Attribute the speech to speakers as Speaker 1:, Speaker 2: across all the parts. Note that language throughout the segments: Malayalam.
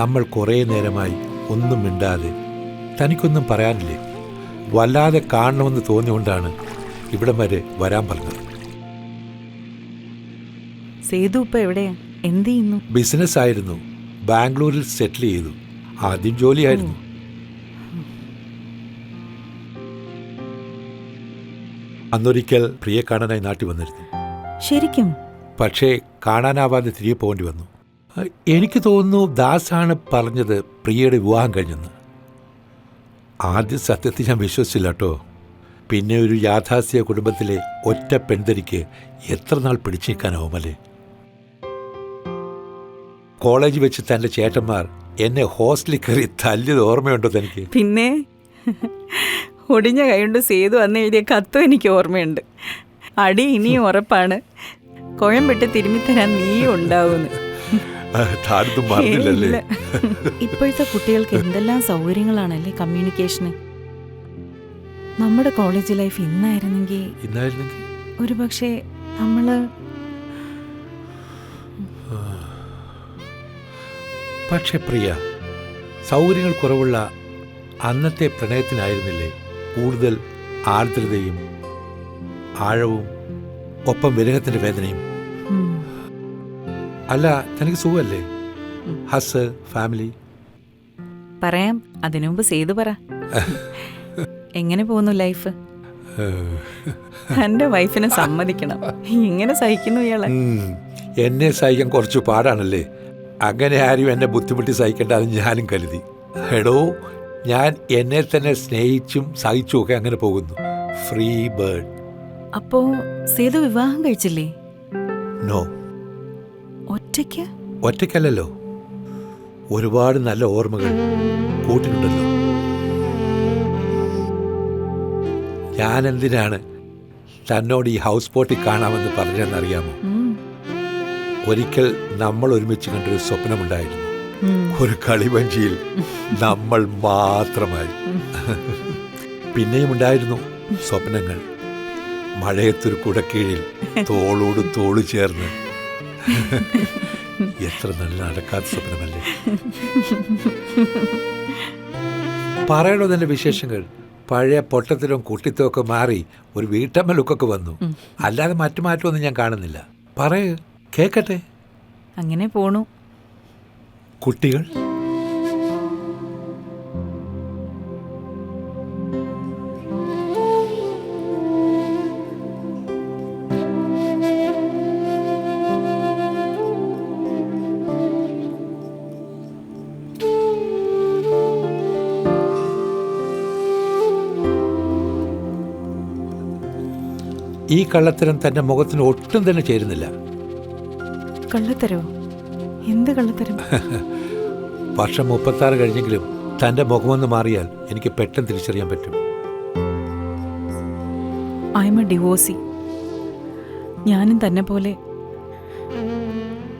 Speaker 1: നമ്മൾ കുറേ നേരമായി ഒന്നും മിണ്ടാതെ തനിക്കൊന്നും പറയാനില്ലേ? വല്ലാതെ കാണണമെന്ന് തോന്നിയുകൊണ്ടാണ് ഇവിടം വരെ വരാൻ പറഞ്ഞത്.
Speaker 2: സേതു ഇപ്പൊ എവിടെയാ എന്ത് ചെയ്യുന്നു?
Speaker 1: ബിസിനസ് ആയിരുന്നു. ബാംഗ്ലൂരിൽ സെറ്റിൽ ചെയ്തു. ആദ്യം ജോലിയായിരുന്നു. അന്നൊരിക്കൽ പ്രിയെ കാണാനായി നാട്ടിൽ വന്നിരുന്നു.
Speaker 2: ശരിക്കും?
Speaker 1: പക്ഷേ കാണാനാവാതെ തിരികെ പോകേണ്ടി വന്നു. എനിക്ക് തോന്നുന്നു ദാസാണ് പറഞ്ഞത് പ്രിയയുടെ വിവാഹം കഴിഞ്ഞെന്ന്. ആദ്യം സത്യത്തിൽ ഞാൻ വിശ്വസിച്ചില്ല കേട്ടോ. പിന്നെ ഒരു യാഥാസ്ഥ്യ കുടുംബത്തിലെ ഒറ്റ പെൺതരിക്ക് എത്ര നാൾ പിടിച്ചു നിൽക്കാനാവുമല്ലേ കോളേജ് വെച്ച് തന്റെ ചേട്ടന്മാർ എന്നെ ഹോസ്റ്റലിൽ കയറി തല്ലിയത് ഓർമ്മയുണ്ടോ തനിക്ക്?
Speaker 2: പിന്നെ ഒടിഞ്ഞ കൈകൊണ്ട് സേതു അന്ന് എഴുതിയ കത്തും എനിക്ക് ഓർമ്മയുണ്ട്. അടി ഇനിയും ഉറപ്പാണ്. കുഴമ്പിട്ട് തിരുമ്മിത്തരാൻ നീയും
Speaker 1: താരത്തും മറന്നില്ലല്ലേ?
Speaker 3: ഇപ്പോഴത്തെ കുട്ടികൾക്ക് എന്തെല്ലാം സൗകര്യങ്ങളാണല്ലേ കമ്മ്യൂണിക്കേഷന്? നമ്മുടെ കോളേജ് ലൈഫ് ഇന്നായിരുന്നെങ്കിൽ
Speaker 1: ഇന്നായിരുന്നെങ്കിൽ.
Speaker 3: ഒരു പക്ഷേ നമ്മൾ
Speaker 1: പക്ഷെ പ്രിയ സൗകര്യങ്ങൾ കുറവുള്ള അന്നത്തെ പ്രണയത്തിനായിരുന്നില്ലേ കൂടുതൽ ആർദ്രതയും ആഴവും ഒപ്പം വിരഹത്തിന്റെ വേദനയും? അല്ല തനിക്ക് സുഖമല്ലേ? ഹസ് ഫാമിലി.
Speaker 2: പറയാം അതിനു മുമ്പ് സേതു പറ. എങ്ങനെ പോകുന്നു ലൈഫ്? എന്റെ വൈഫിനെ സമ്മതിക്കണം. ഇങ്ങനെ സഹിക്കുന്നു ഇയാളെ.
Speaker 1: എന്നെ സഹിക്കാൻ കുറച്ച് പാടാണല്ലേ? അങ്ങനെ ആരും എന്നെ ബുദ്ധിമുട്ടി സഹിക്കേണ്ട അത് ഞാനും കരുതി. എടോ ഞാൻ എന്നെ തന്നെ സ്നേഹിച്ചും സഹിച്ചും ഒക്കെ അങ്ങനെ പോകുന്നു. ഫ്രീ ബേർഡ്
Speaker 3: അപ്പോ സേതു വിവാഹം കഴിച്ചില്ലേ?
Speaker 1: നോ.
Speaker 3: ഒറ്റയ്ക്ക്?
Speaker 1: ഒറ്റയ്ക്കല്ലല്ലോ. ഒരുപാട് നല്ല ഓർമ്മകൾ കൂട്ടിനുണ്ടല്ലോ ഞാൻ എന്തിനാണ് തന്നോട് ഈ ഹൗസ് ബോട്ടിൽ കാണാമെന്ന്
Speaker 3: പറഞ്ഞെന്നറിയാമോ
Speaker 1: ഒരിക്കൽ നമ്മൾ ഒരുമിച്ച് കണ്ടൊരു സ്വപ്നമുണ്ടായിരുന്നു. ഒരു കളിവഞ്ചിയിൽ നമ്മൾ മാത്രമായി. പിന്നെയും ഉണ്ടായിരുന്നു സ്വപ്നങ്ങൾ. മഴയത്തൊരു കുടക്കീഴിൽ തോളോട് തോൾ ചേർന്ന് എത്ര നല്ല അടക്കാത്ത സ്വപ്നമല്ലേ? പറയണോ തന്നെ വിശേഷങ്ങൾ? പഴയ പൊട്ടത്തിലും കുട്ടിത്തമൊക്കെ ഒക്കെ മാറി ഒരു വീട്ടമ്മ ലുക്കൊക്കെ വന്നു. അല്ലാതെ മറ്റു മാറ്റമൊന്നും ഞാൻ കാണുന്നില്ല. പറയൂ കേക്കട്ടെ?
Speaker 2: അങ്ങനെ പോണു.
Speaker 1: കുട്ടികൾ? ഈ കള്ളത്തരം തന്റെ മുഖത്തിന് ഒട്ടും തന്നെ ചേരുന്നില്ല.
Speaker 3: കള്ളത്തരോ? എന്ത് കള്ളത്തരം?
Speaker 1: വർഷം മുപ്പത്താറ് കഴിഞ്ഞെങ്കിലും തന്റെ മുഖമൊന്ന് മാറിയാൽ എനിക്ക് പെട്ടെന്ന് തിരിച്ചറിയാൻ പറ്റും.
Speaker 3: ഐ എം എ ഡിവോഴ്സി ഞാനും തന്നെ പോലെ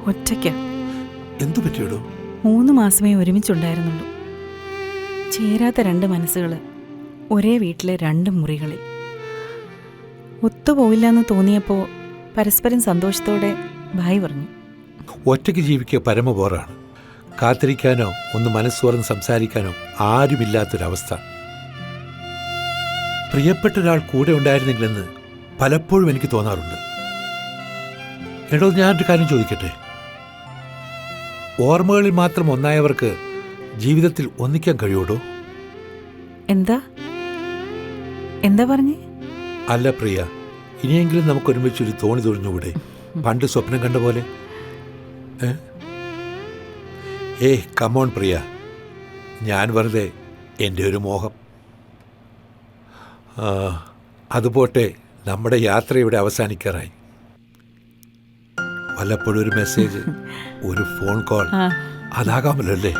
Speaker 3: ഒറ്റയ്ക്ക്.
Speaker 1: എന്തു പറ്റിയടോ?
Speaker 3: മൂന്ന് മാസമേ ഒരുമിച്ചുണ്ടായിരുന്നുള്ളൂ. ചേരാത്ത രണ്ട് മനസ്സുകൾ ഒരേ വീട്ടിലെ രണ്ട് മുറികളിൽ. ഒത്തുപോയില്ല എന്ന് തോന്നിയപ്പോൾ പരസ്പരം സന്തോഷത്തോടെ ഭായി പറഞ്ഞു.
Speaker 1: ഒറ്റയ്ക്ക് ജീവിക്കുക പരമബോറാണ്. കാത്തിരിക്കാനോ ഒന്ന് മനസ്സോറന്ന് സംസാരിക്കാനോ ആരുമില്ലാത്തൊരവസ്ഥ. പ്രിയപ്പെട്ട ഒരാൾ കൂടെ ഉണ്ടായിരുന്നെങ്കിലെന്ന് പലപ്പോഴും എനിക്ക് തോന്നാറുണ്ട്. എടോ ഞാനൊരു കാര്യം ചോദിക്കട്ടെ? ഓർമ്മകളിൽ മാത്രം ഒന്നായവർക്ക് ജീവിതത്തിൽ ഒന്നിക്കാൻ കഴിയൂടോ
Speaker 3: എന്താ? എന്താ പറഞ്ഞേ?
Speaker 1: അല്ല പ്രിയ ഇനിയെങ്കിലും നമുക്ക് ഒരുമിച്ചൊരു തോണി തുഴഞ്ഞുകൂടെ? പണ്ട് സ്വപ്നം കണ്ട പോലെ. ഏ? Come on Priya. ഞാൻ വെറുതെ എന്റെ ഒരു മോഹം. അതുപോട്ടെ നമ്മുടെ യാത്ര ഇവിടെ അവസാനിക്കാറായി. വല്ലപ്പോഴും ഒരു മെസ്സേജ് ഒരു ഫോൺ കോൾ അതാകാമല്ലോ അല്ലേ?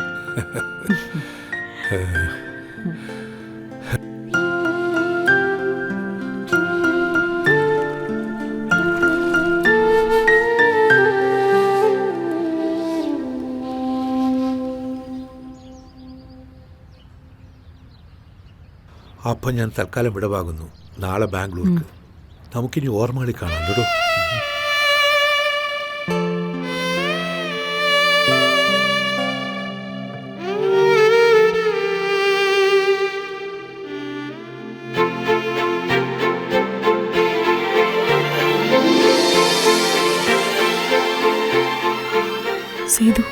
Speaker 1: അപ്പം ഞാൻ തൽക്കാലം വിടവാകുന്നു നാളെ ബാംഗ്ലൂർക്ക്. നമുക്കിനി ഓർമ്മകളിൽ കാണാം കേട്ടോ
Speaker 3: സീതു